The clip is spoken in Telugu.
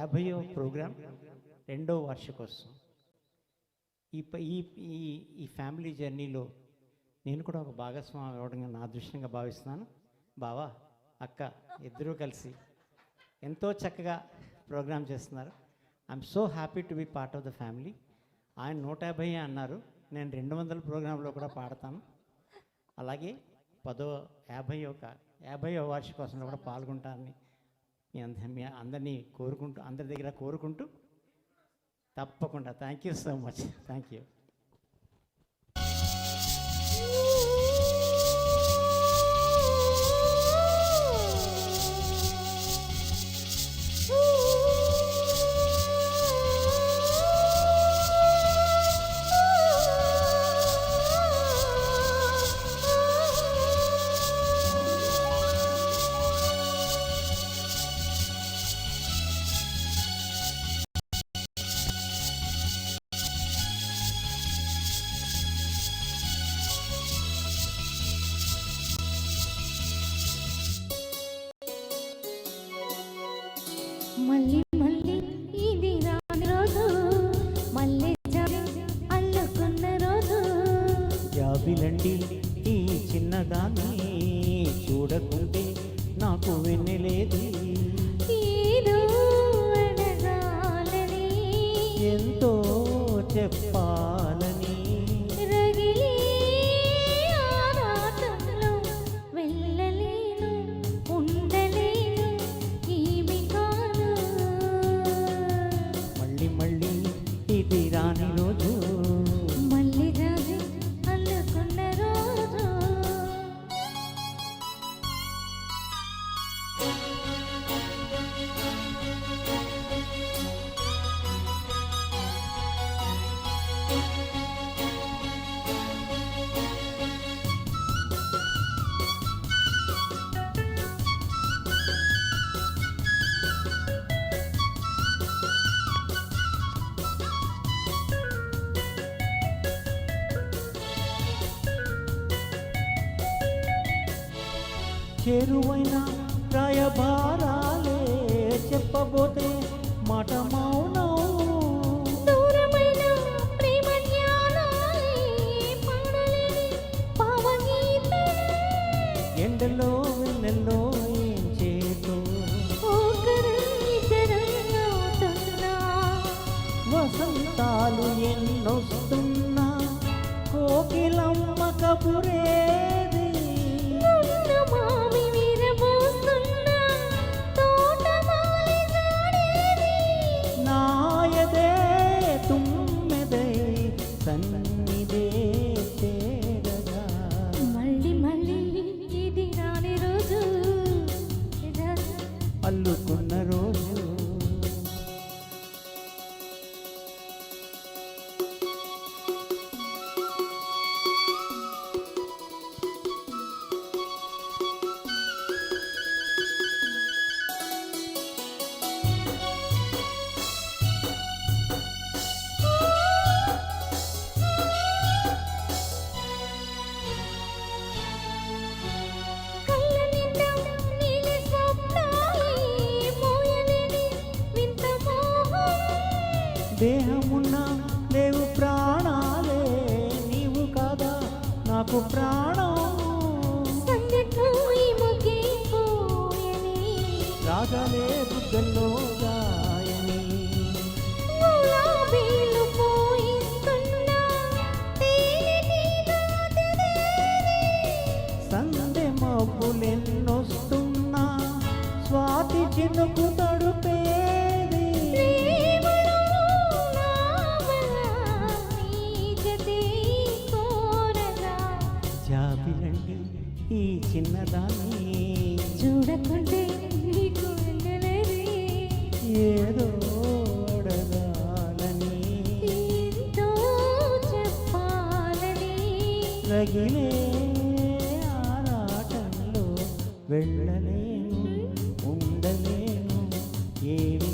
యాభైవ ప్రోగ్రాం రెండో వార్షికోత్సవం. ఈ ప- ఈ ఈ ఈ ఫ్యామిలీ జర్నీలో నేను కూడా ఒక భాగస్వామి అవ్వడంగా నా అదృష్టంగా భావిస్తున్నాను. బావా అక్క ఇద్దరూ కలిసి ఎంతో చక్కగా ప్రోగ్రామ్ చేస్తున్నారు. I'm so happy to be part of the family. ఆయన నూట యాభై అన్నారు. నేను రెండు వందల ప్రోగ్రాంలో కూడా పాడతాను. అలాగే పదో యాభై ఒక యాభై వార్షికోత్సవంలో కూడా పాల్గొంటానని మీ మీ అందరినీ కోరుకుంటూ అందరి దగ్గర కోరుకుంటూ తప్పకుండా. Thank you so much thank you మళ్ళీ మళ్ళీ ఇది రాని రోజు. మళ్ళీ అల్లుకున్న రోజు. జాబిలండి ఈ చిన్నదాన్ని చూడకుంటే నాకు వెన్నెలేదు. ఎంతో చెప్పాలని చేరువైన రాయబారాలే చెప్పబోతే మాట మౌనం ఎండలో వెన్నెల్లో ఏం చేతో? వసంతాలు ఎన్నొస్తున్నా? కోకిలమ్మ కబురేది అల్లుకున్న దేహమున్న లేవు ప్రాణాలే నీవు కాదా? నాకు ప్రాణం రాగలే బుగ్గల్లో గాయని. సందె మబ్బులెన్నొస్తున్నా స్వాతి చినుకు చూడకుంటే నీకు ఏదో అడగాలని. ఎంతో చెప్పాలని. రగిలే ఆరాటంలో వెళ్ళలేను ఉండలేను ఏమి